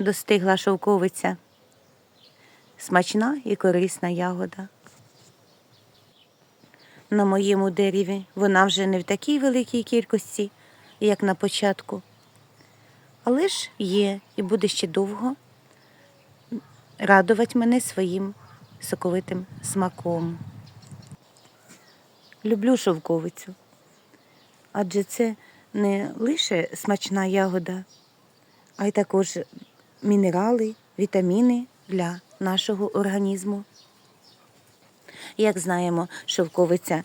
достигла шовковиця. Смачна і корисна ягода. На моєму дереві вона вже не в такій великій кількості, як на початку. Але ж є і буде ще довго радувати мене своїм соковитим смаком. Люблю шовковицю, адже це не лише смачна ягода, а й також мінерали, вітаміни для нашого організму. Як знаємо, шовковиця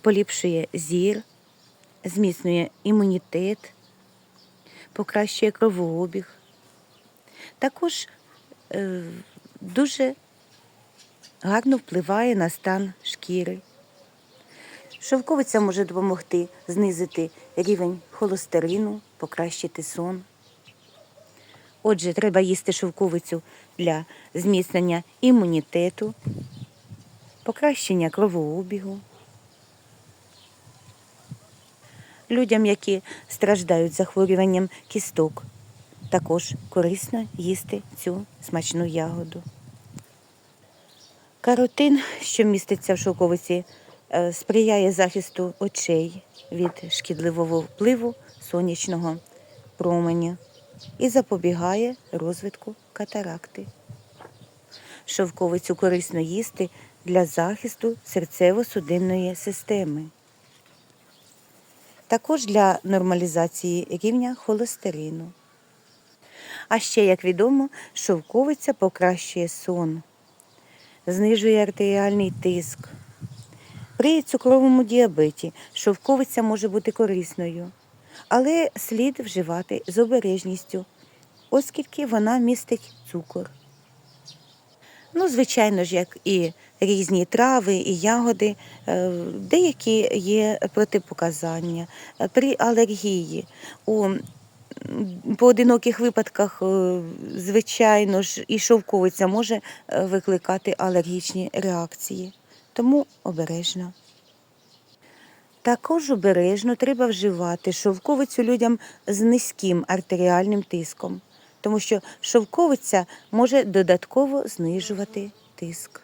поліпшує зір, зміцнює імунітет, покращує кровообіг. Також е, дуже гарно впливає на стан шкіри. Шовковиця може допомогти знизити рівень холестерину, покращити сон. Отже, треба їсти шовковицю для зміцнення імунітету, покращення кровообігу. Людям, які страждають захворюванням кісток, також корисно їсти цю смачну ягоду. Каротин, що міститься в шовковиці, е, сприяє захисту очей від шкідливого впливу сонячного променя і запобігає розвитку катаракти. Шовковицю корисно їсти для захисту серцево-судинної системи. Також для нормалізації рівня холестерину. А ще, як відомо, шовковиця покращує сон, знижує артеріальний тиск. При цукровому діабеті шовковиця може бути корисною, але слід вживати з обережністю, оскільки вона містить цукор. Ну, звичайно ж, як і різні трави і ягоди, е, деякі є протипоказання при алергії. У поодиноких випадках, е, звичайно ж, і шовковиця може е, викликати алергічні реакції. Тому обережно. Також обережно треба вживати шовковицю людям з низьким артеріальним тиском, тому що шовковиця може додатково знижувати тиск.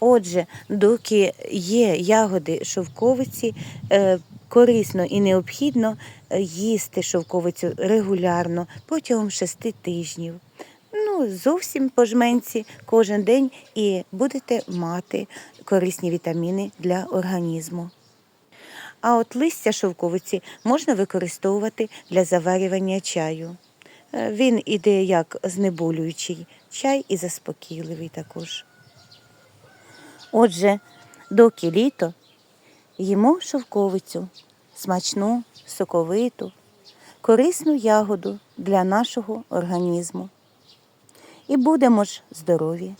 Отже, доки є ягоди шовковиці, е, корисно і необхідно е, їсти шовковицю регулярно протягом шести тижнів. Ну, зовсім по жменці кожен день і будете мати корисні вітаміни для організму. А от листя шовковиці можна використовувати для заварювання чаю. Е, Він іде як знеболюючий чай і заспокійливий також. Отже, доки літо їмо шовковицю, смачну, соковиту, корисну ягоду для нашого організму. І будемо ж здорові.